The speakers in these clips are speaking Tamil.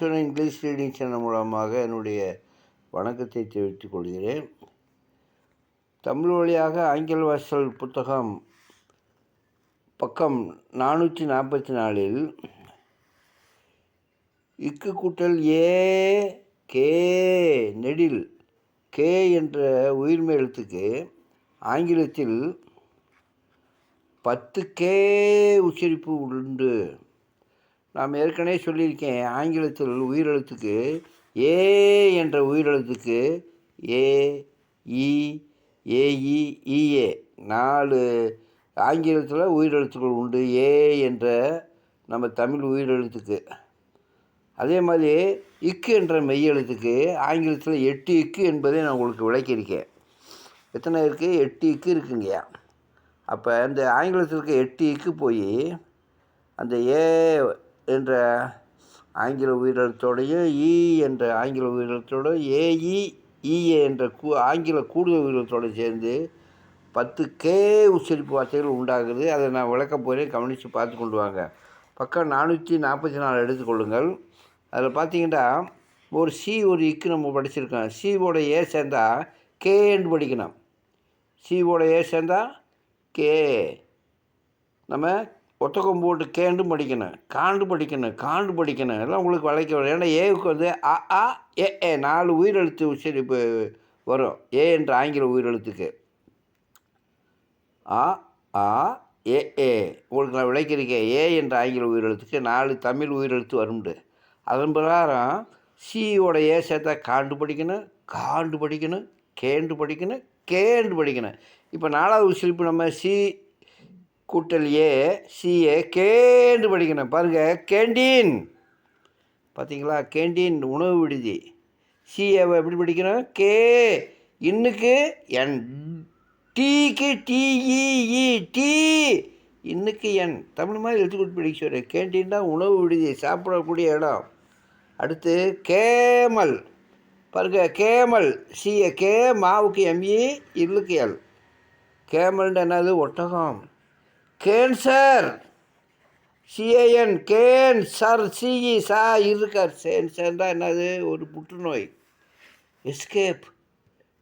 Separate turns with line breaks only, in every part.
ஈஸ்வரன் இங்கிலீஷ் ரீடிங் சேனல் மூலமாக என்னுடைய வணக்கத்தை தெரிவித்துக் கொள்கிறேன். தமிழ் வழியாக ஆங்கில வாசல் புத்தகம் பக்கம் நானூற்றி நாற்பத்தி நாலில் இக்கு கூட்டல் ஏ கே நெடில் கே என்ற உயிர்மை எழுத்துக்கு ஆங்கிலத்தில் பத்து கே உச்சரிப்பு உண்டு. நாம் ஏற்கனவே சொல்லியிருக்கேன் ஆங்கிலத்தில் உயிரெழுத்துக்கு ஏ என்ற உயிரெழுத்துக்கு ஏ இ ஏஇ நாலு ஆங்கிலத்தில் உயிரெழுத்துக்கள் உண்டு. ஏ என்ற நம்ம தமிழ் உயிரெழுத்துக்கு. அதே மாதிரி இக்கு என்ற மெய்யெழுத்துக்கு ஆங்கிலத்தில் எட்டு இக்கு என்பதை நான் உங்களுக்கு விளக்கியிருக்கேன். எத்தனை இருக்குது எட்டு இக்கு இருக்குங்கய்யா. அப்போ இந்த ஆங்கிலத்தில் இருக்க எட்டு இக்கு போய் அந்த ஏ என்ற ஆங்கில உயிரெழுத்தோடையும் இ என்ற ஆங்கில உயிரெழுத்தோட ஏஇ இஏ என்ற கூ ஆங்கில கூடுதல் உயிரெழுத்தோடு சேர்ந்து பத்து கே உச்சரிப்பு வார்த்தைகள் உண்டாகுது. அதை நான் விளக்க போகிறேன் கவனித்து பார்த்து கொண்டு வாங்க. பக்கம் நானூற்றி நாற்பத்தி நாலு எடுத்துக்கொள்ளுங்கள் அதில் பார்த்தீங்கன்னா ஒரு சி ஒரு இக்கு நம்ம படிச்சிருக்கோம். சிவோட ஏ சேர்ந்தா கேன்னு படிக்கணும். சிவோட ஏ சேர்ந்தா கே. நம்ம ஒத்தக்கம் போட்டு கேண்டு படிக்கணும் காண்டு படிக்கணும் காண்டு படிக்கணும். எல்லாம் உங்களுக்கு வளைக்க வரும். ஏன்னா ஏவுக்கு வந்து அ ஆ ஏ ஏ நாலு உயிரெழுத்து உச்சரிப்பு வரும். ஏ என்ற ஆங்கில உயிரெழுத்துக்கு. ஆ ஆ ஏ ஏ உங்களுக்கு நான் விளைக்கிறீங்க ஏ என்ற ஆங்கில உயிரெழுத்துக்கு நாலு தமிழ் உயிரெழுத்து வரும்ண்டு. அதன் பிரகாரம் சியோட ஏ சேர்த்தா காண்டு படிக்கணும் காண்டு படிக்கணும் கேண்டு படிக்கணும் கேண்டு படிக்கணும். இப்போ நாலாவது உச்சரிப்பு நம்ம சி கூட்டல் ஏ சிஏ கேண்டு படிக்கணும். பாருங்கள் கேண்டீன். பார்த்தீங்களா கேண்டீன் உணவு விடுதி. சிஏவை எப்படி படிக்கணும்? கே இன்னுக்கு என் டீக்கு டிஇஇ டீ இன்னுக்கு என். தமிழ் மாதிரி எழுத்துக்கூட்டு படிக்க சொல்கிறேன் கேண்டீன் தான் உணவு விடுதி சாப்பிடக்கூடிய இடம். அடுத்து கேமல். பாருங்க கேமல். சிஏ கே மாவுக்கு எம்இ இல்லுக்கு எல். கேமல்னு என்னது? ஒட்டகம். கேன்சர் சிஏஎன் கேன்சர் சிஇ சா இருக்கார் கேன்சர்னா என்னது? ஒரு புற்றுநோய். எஸ்கேப்.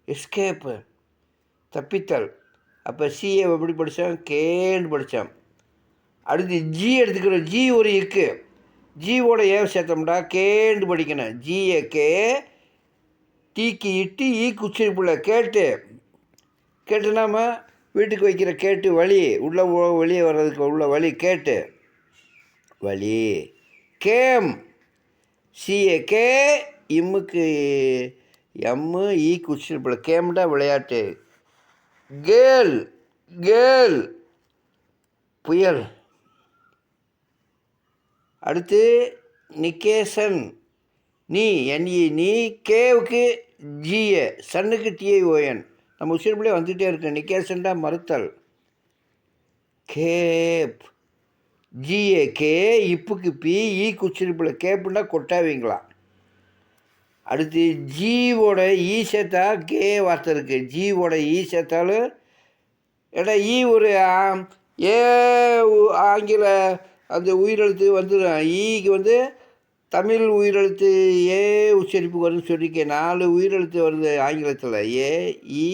எஸ்கேப்பு. தப்பித்தல். அப்போ சிஏ எப்படி படித்தோம் கேன்னு படித்தோம் அடுத்து ஜி எடுத்துக்கிறோம். ஜி ஒரு இக்கு. ஜியோட ஏ சேர்த்தோம்டா? கேண்டு படிக்கணும். ஜிஏ கே டீக்கு இட்டு e ஈ உச்சரிப்புள்ள கேட்டு கேட்டு. நாம வீட்டுக்கு வைக்கிற கேட்டு வழி உள்ளே வெளியே வர்றதுக்கு உள்ள வழி கேட்டு. வழி கேம். சிஏ கே இம்முக்கு எம்மு ஈக்கு உச்சரிப்புள்ள கேம்டா விளையாட்டு. கேல். கேல். புயல். அடுத்து நிக்கேசன். நீ என்இ நீ கேவுக்கு ஜிஏ சன்னுக்கு டிஐஓஎன் நம்ம உச்சிரிப்பிலே வந்துகிட்டே இருக்கு நிக்கேசன்டா மறுத்தல் கேப். ஜிஏ கே இப்புக்கு பி ஈக்கு குச்சிருப்பில் கேப்புன்னா கொட்டாவீங்களா? அடுத்து ஜீவோட ஈ சேர்த்தா கே வார்த்தை இருக்குது ஜீவோட ஈ சேர்த்தாலும் ஏடா ஈ ஒரு ஏ ஆங்கில அந்த உயிரெழுத்து வந்துடும் ஈக்கு வந்து தமிழ் உயிரெழுத்து ஏ உச்சரிப்பு வரும்னு சொல்லியிருக்கேன் நாலு உயிரெழுத்து வருது ஆங்கிலத்தில். ஏ இ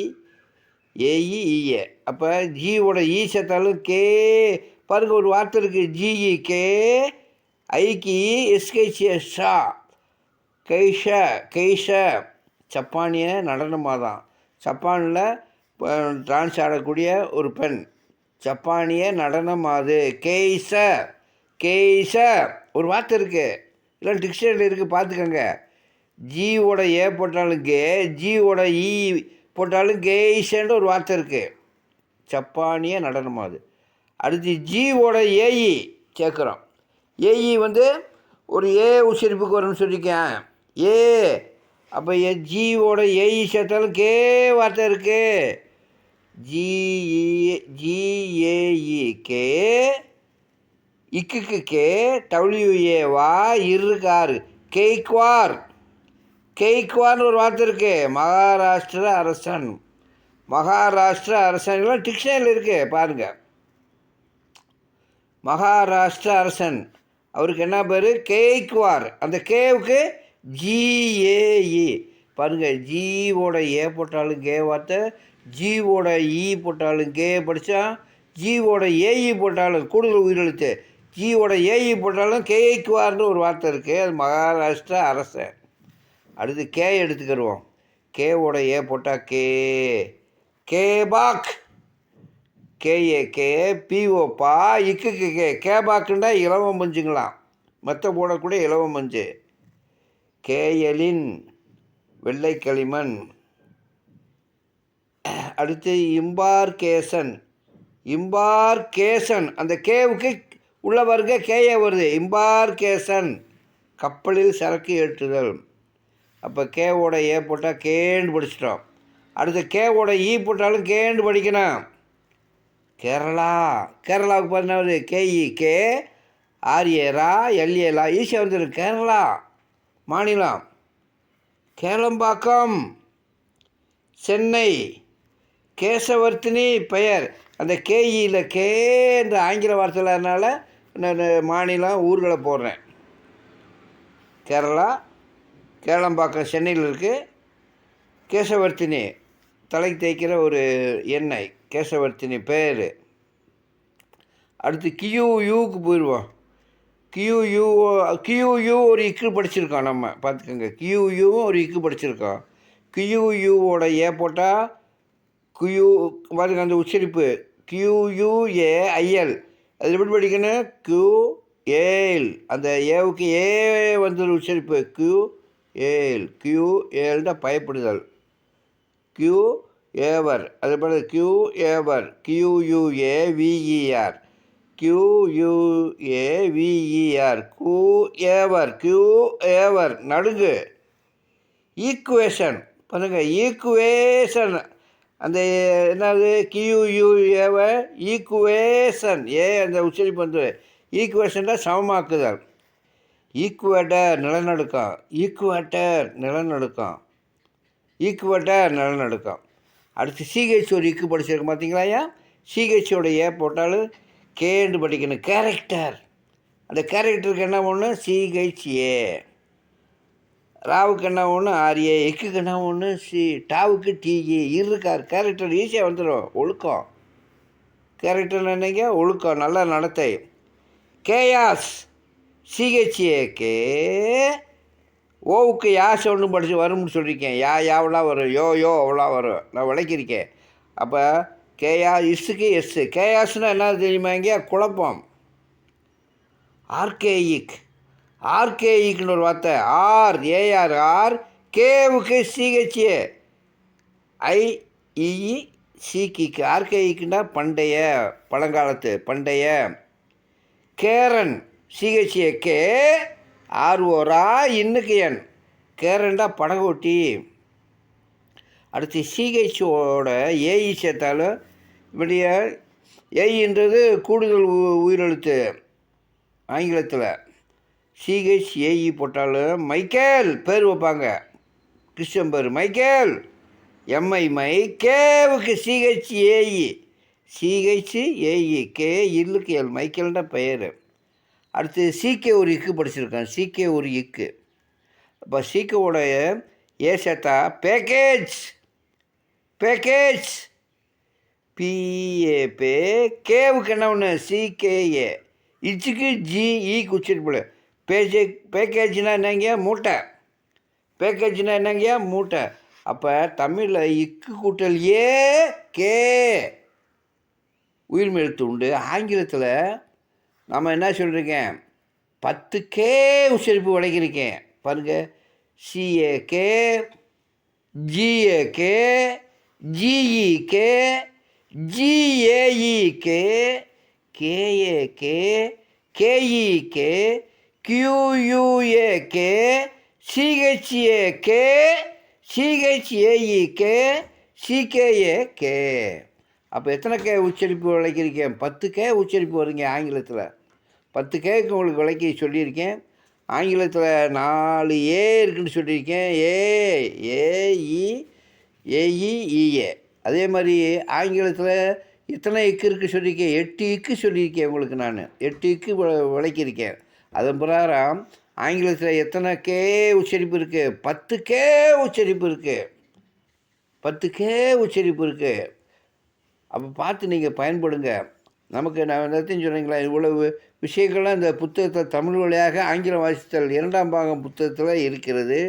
ஏஇ இஏ அப்போ ஜியோட ஈ சேர்த்தாலும் கே. பாருங்க ஒரு வார்த்தை இருக்குது ஜிஇ கே. ஐக்கு எஸ்கேசிய ஷா. கைஷ கைஷ ஜப்பானிய நடனமாக தான் ஜப்பானில் டான்ஸ் ஆடக்கூடிய ஒரு பெண். ஜப்பானிய நடனம் அது கேய்ச கேய்ச ஒரு வார்த்தை இருக்குது இல்லை டிக்ஷனரியில் இருக்குது பார்த்துக்கோங்க. ஜியோட ஏ போட்டாலும் கே ஜியோட இ e போட்டாலும் கேய்சன்ற e ஒரு வார்த்தை இருக்குது ஜப்பானிய நடனம் அது. அடுத்து ஜியோட ஏஇ சேர்க்குறோம் ஏஇ வந்து ஒரு ஏ உச்சரிப்புக்கு வரும்னு சொல்லியிருக்கேன் ஏ அப்போ ஏ ஜீவோட ஏஇ சேர்த்தாலும் கே வார்த்தை இருக்குது G E G A E K இக்குக்கு K W A வா இருக்கார் கெய்க்வார் கெய்க்வார்னு ஒரு வார்த்தை இருக்குது மகாராஷ்டிர அரசன். மகாராஷ்டிர அரசன்லாம் டிக்ஷனரியில் இருக்குது பாருங்கள் மகாராஷ்டிர அரசன். அவருக்கு என்ன பேர்? கேக்வார் அந்த கேவுக்கு ஜிஏஇ பாருங்கள் ஜீவோட ஏ போட்டாலும் கே வார்த்தை ஜீவோட இ போட்டாலும் கே படித்தா ஜீவோட ஏஇ போட்டாலும் கூடுதல் உயிரெழுத்து. ஜீவோட ஏஇ போட்டாலும் கேக்குவார்னு ஒரு வார்த்தை இருக்குது அது மகாராஷ்டிரா அரசன் அடுத்து கே எடுத்துக்கிடுவோம். கேவோட ஏ போட்டால் K கேபாக் K A K P O பா இக்கு கே. கேபாக்குண்டா இலவ மஞ்சுங்களாம். மற்ற போடக்கூடிய இலவ மஞ்சு. கேயலின் வெள்ளை களிமண். அடுத்து இம்பார்கேசன் இம்பார்கேசன் அந்த கேவுக்கு உள்ள வருக கேஏ வருது. இம்பார்கேசன் கப்பலில் சரக்கு ஏற்றுதல். அப்போ கேவோட ஏ போட்டால் கேண்டு படிச்சிட்டோம். அடுத்து கேவோட ஈ போட்டாலும் கேண்டு படிக்கணும். கேரளா கேரளாவுக்கு பார்த்தீங்கன்னா கேஇ கே ஆர்ஏரா எல்ஏலா ஈஸியாக வந்துடும் கேரளா மாநிலம். கேளம்பாக்கம் சென்னை. கேசவர்த்தினி பெயர். அந்த கேஇயில் கே என்ற ஆங்கில வார்த்தையிலனால அதனால் மாநிலம் ஊர்களை போடுறேன். கேரளா கேரளம்பாக்கம் சென்னையில் இருக்குது கேசவர்த்தினி தலைக்கு தேய்க்கிற ஒரு எண்ணெய் கேசவர்த்தினி பேர். அடுத்து கியூ யூக்கு போயிடுவோம். கியூ யூ கியூ யூ ஒரு இக்கு படிச்சிருக்கோம் நம்ம பார்த்துக்கோங்க. கியூ யூவும் ஒரு இக்கு படிச்சிருக்கோம். கியூ யூவோட ஏ போட்டால் கியூ பாருங்க அந்த உச்சரிப்பு. கியூ யூஏஐஎல் அது எப்படி படிக்கணும் கியூ ஏல் அந்த ஏவுக்கு ஏ வந்து உச்சரிப்பு. கியூ ஏல் கியூ ஏல்னா பயப்படுதல். கியூ ஏவர் அது போல் quaver Q U A V E R Q U A V E R quaver quaver நடுங்கு. Equation பாருங்கள் ஈக்குவேஷன் அந்த என்னது? கியூயூ ஈக்குவேஷன் ஏ அந்த உச்சரிப்பு வந்து ஈக்குவேஷனில் சமமாக்குதல். ஈக்குவேட்டர் நிலநடுக்கம். ஈக்குவேட்டர் நிலநடுக்கம். ஈக்குவேட்டர் நிலநடுக்கம். அடுத்து சிஹெச் ஒரு e ஈக்கு படிச்சிருக்கு பார்த்தீங்களா ஐயா? சிஹெச்சோட ஏ போட்டாலும் கேண்டு படிக்கணும். கேரக்டர் அந்த கேரக்டருக்கு என்ன ஒன்று சிஹெச்ஏ ராவுக்கு என்ன ஒன்று ஆர்ஏ எக்குக்கு என்ன ஒன்று சி டாவுக்கு டிஇ இருக்கார். கேரக்டர் ஈஸியாக வந்துடும் ஒழுக்கம். கேரக்டர் என்னங்க? ஒழுக்கம். நல்ல நடத்தை. Chaos C H A K ஓவுக்கு யா ஒன்று படித்து வரும்னு சொல்லியிருக்கேன் யா யாவெல்லாம் வரும். யோ யோ அவ்வளோ வரும். நான் விளக்கியிருக்கேன். அப்போ கேயா இஸ்ஸுக்கு எஸ்ஸு கேயாஸ்னால் என்ன தெரியுமா இங்கே குழப்பம். ஆர்கேயிக் ஆர்கேஇக்குன்னு ஒரு வார்த்தை. R A R R கேவுக்கு C H A I E E சிகிக்கு ஆர்கேஇக்குன்னா பண்டைய பழங்காலத்து பண்டைய. கேரன் சிஹெச்ஏ கே ஆர்ஓரா இன்னுக்கு என். கேரண்டா படகோட்டி. அடுத்து சிஹெச்ஓட ஏஇ சேர்த்தாலும் இப்படிய ஏஇன்றது கூடுதல் உ- உயிரெழுத்து. ஆங்கிலத்தில். சிஹெச் ஏஇ போட்டாலும் மைக்கேல் பேர் வைப்பாங்க. கிறிஸ்டியன் பேர் Michael. M I my கேவுக்கு C H A E C H A E K இல்லுக்கு L. மைக்கேல்ன்ற பெயர். அடுத்து சிகே ஒரு இக்கு படிச்சிருக்கேன் சிகே ஒரு இக்கு. அப்போ சிகேவோட ஏ சேர்த்தா பேக்கேஜ் பேக்கேஜ் பிஏபே கேவுக்கு என்ன ஒன்று சிகேஏ இச்சுக்கு ஜிஇ உச்சரிப்பு பேஜே பேக்கேஜ்னா என்னங்க? மூட்டை. பேக்கேஜ்னா என்னங்க? மூட்டை. அப்போ தமிழில் இக்கு கூட்டல் ஏ கே. உயிர்மெழுத்து உண்டு. ஆங்கிலத்தில் நம்ம என்ன சொல்லியிருக்கேன் பத்து கே உச்சரிப்பு வழங்கியிருக்கேன். பாருங்கள் C A K G A K K A G A E K K A K K E K Q U A K C H A K C H A E K C K A K அப்போ எத்தனை கே உச்சரிப்பு விளக்கியிருக்கேன்? பத்து கே உச்சரிப்பு வருங்க ஆங்கிலத்தில். பத்து கேக்கு உங்களுக்கு விளக்கி சொல்லியிருக்கேன். ஆங்கிலத்தில் நாலு ஏ இருக்குன்னு சொல்லியிருக்கேன். ஏ ஏஇ ஏஇஇஏ அதே மாதிரி ஆங்கிலத்தில் எத்தனை இக்கு இருக்குது சொல்லியிருக்கேன்? எட்டு இக்கு சொல்லியிருக்கேன் உங்களுக்கு நான். எட்டு இக்கு விளக்கியிருக்கேன். அதன் பிரகாரம் ஆங்கிலத்தில் எத்தனை கே உச்சரிப்பு இருக்குது பத்து கே உச்சரிப்பு இருக்குது பத்து கே உச்சரிப்பு இருக்குது அப்போ பார்த்து நீங்கள் பயன்படுங்க. நமக்கு நான் எல்லாத்தையும் சொன்னீங்களா இவ்வளவு விஷயங்கள்லாம் இந்த புத்தகத்தில் தமிழ் வழியாக ஆங்கிலம் வாசித்தல் இரண்டாம் பாகம் புத்தகத்தில் இருக்கிறது.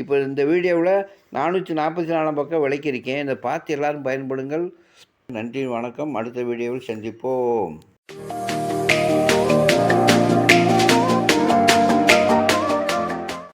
இப்போ இந்த வீடியோவில் நானூற்றி நாற்பத்தி நாலாம் பக்கம் விளக்கியிருக்கேன். இதை பார்த்து எல்லாரும் பயன்படுங்கள். நன்றி வணக்கம். அடுத்த வீடியோவில் சந்திப்போம்.